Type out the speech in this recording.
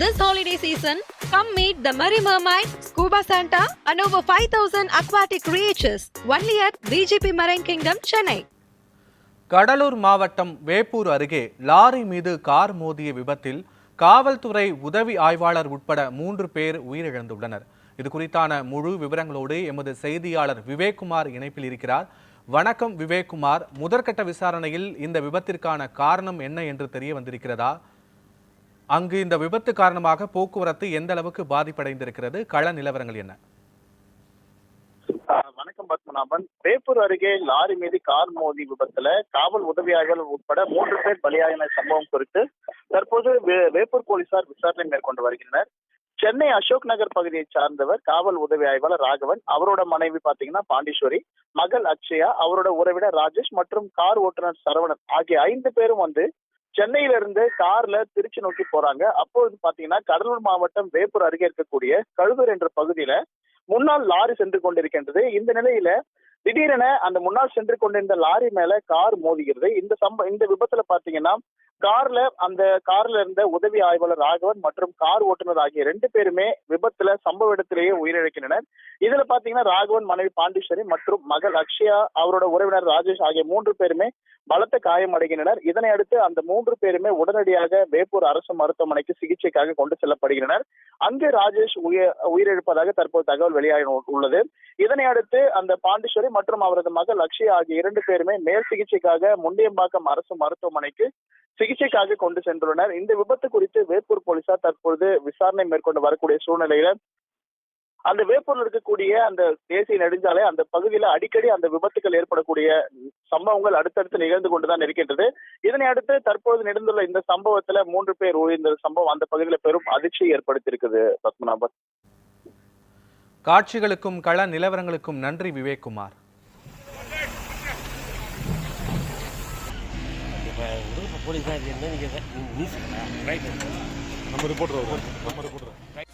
This holiday season, come meet the Merry Mermaid, Scuba Santa, and over 5,000 aquatic creatures only at BGP Marine Kingdom, Chennai. Cuddalore மாவட்டம் வேப்பூர் அருகே lorry மீது car மோதிய விபத்தில் காவல்துறை உதவி ஆய்வாளர் உட்பட மூன்று பேர் உயிரிழந்துள்ளனர். இது குறித்தான முழு விவரங்களோடு எமது செய்தியாளர் விவேக்குமார் இணைப்பில் இருக்கிறார். வணக்கம் விவேக்குமார். முதற்கட்ட விசாரணையில் இந்த விபத்திற்கான காரணம் என்ன என்று தெரிய வந்திருக்கிறதா? அங்கு இந்த விபத்து காரணமாக போக்குவரத்து எந்த அளவுக்கு பாதிப்படைந்திருக்கிறது? கள நிலவரங்கள் என்ன? வணக்கம் பத்மநாபன். பேப்பூர் அருகே லாரி மீது கார் மோதி விபத்துல காவல் உதவி உட்பட மூன்று பேர் பலியாகின சம்பவம் குறித்து தற்போது வே- வேப்பூர் போலீசார் விசாரணை மேற்கொண்டு வருகின்றனர். சென்னை அசோக் நகர் பகுதியை சார்ந்தவர் காவல் உதவி ஆய்வாளர் ராகவன் அவரோட மனைவி பாத்தீங்கன்னா பாண்டீஸ்வரி மகள் அக்ஷயா அவரோட உறவினர் ராஜேஷ் மற்றும் கார் ஓட்டுநர் சரவணன் ஆகிய ஐந்து பேரும் வந்து சென்னையில இருந்து கார்ல திருச்சி நோக்கி போறாங்க. அப்பொழுது பாத்தீங்கன்னா கடலூர் மாவட்டம் வேப்பூர் அருகே இருக்கக்கூடிய கழுதூர் என்ற பகுதியில முன்னால் லாரி சென்று கொண்டிருக்கின்றது. இந்த நிலையில திடீரென அந்த முன்னால் சென்று கொண்டிருந்த லாரி மேல கார் மோதுகிறது. இந்த சம்ப இந்த விபத்துல பாத்தீங்கன்னா கார்ல அந்த கார்ல இருந்த உதவி ஆய்வாளர் ராகவன் மற்றும் கார் ஓட்டுநர் ஆகிய ரெண்டு பேருமே விபத்துல சம்பவ இடத்திலேயே உயிரிழக்கின்றனர். இதுல பாத்தீங்கன்னா ராகவன் மனைவி பாண்டீஸ்வரி மற்றும் மகள் அக்ஷயா அவரோட உறவினர் ராஜேஷ் ஆகிய மூன்று பேருமே பலத்த காயமடைகின்றனர் இதனை அடுத்து அந்த மூன்று பேருமே உடனடியாக வேப்பூர் அரசு மருத்துவமனைக்கு சிகிச்சைக்காக கொண்டு செல்லப்படுகின்றனர். அங்கு ராஜேஷ் உயிர் உயிரிழப்பதாக தற்போது தகவல் வெளியாக உள்ளது. இதனை அடுத்து அந்த பாண்டிஸ்வரி மற்றும் அவரது மகள் அக்ஷயா ஆகிய இரண்டு பேருமே மேல் சிகிச்சைக்காக முண்டியம்பாக்கம் அரசு மருத்துவமனைக்கு சிகிச்சைக்காக கொண்டு சென்றுள்ளனர். இந்த விபத்து குறித்து வேப்பூர் போலீசார் தற்பொழுது விசாரணை மேற்கொண்டு வரக்கூடிய சூழ்நிலையில அந்த வேப்பூர்ல இருக்கக்கூடிய அந்த தேசிய நெடுஞ்சாலை அந்த பகுதியில அடிக்கடி அந்த விபத்துகள் ஏற்படக்கூடிய சம்பவங்கள் அடுத்தடுத்து நிகழ்ந்து கொண்டுதான் இருக்கின்றது. இதனை அடுத்து தற்போது நடந்துள்ள இந்த சம்பவத்துல மூன்று பேர் உயிர்ந்த சம்பவம் அந்த பகுதியில பெரும் அதிர்ச்சியை ஏற்படுத்தியிருக்குது பத்மநாபன். காட்சிகளுக்கும் கள நிலவரங்களுக்கும் நன்றி விவேக்குமார். போலீஸ் தான் நம்ம நம்ம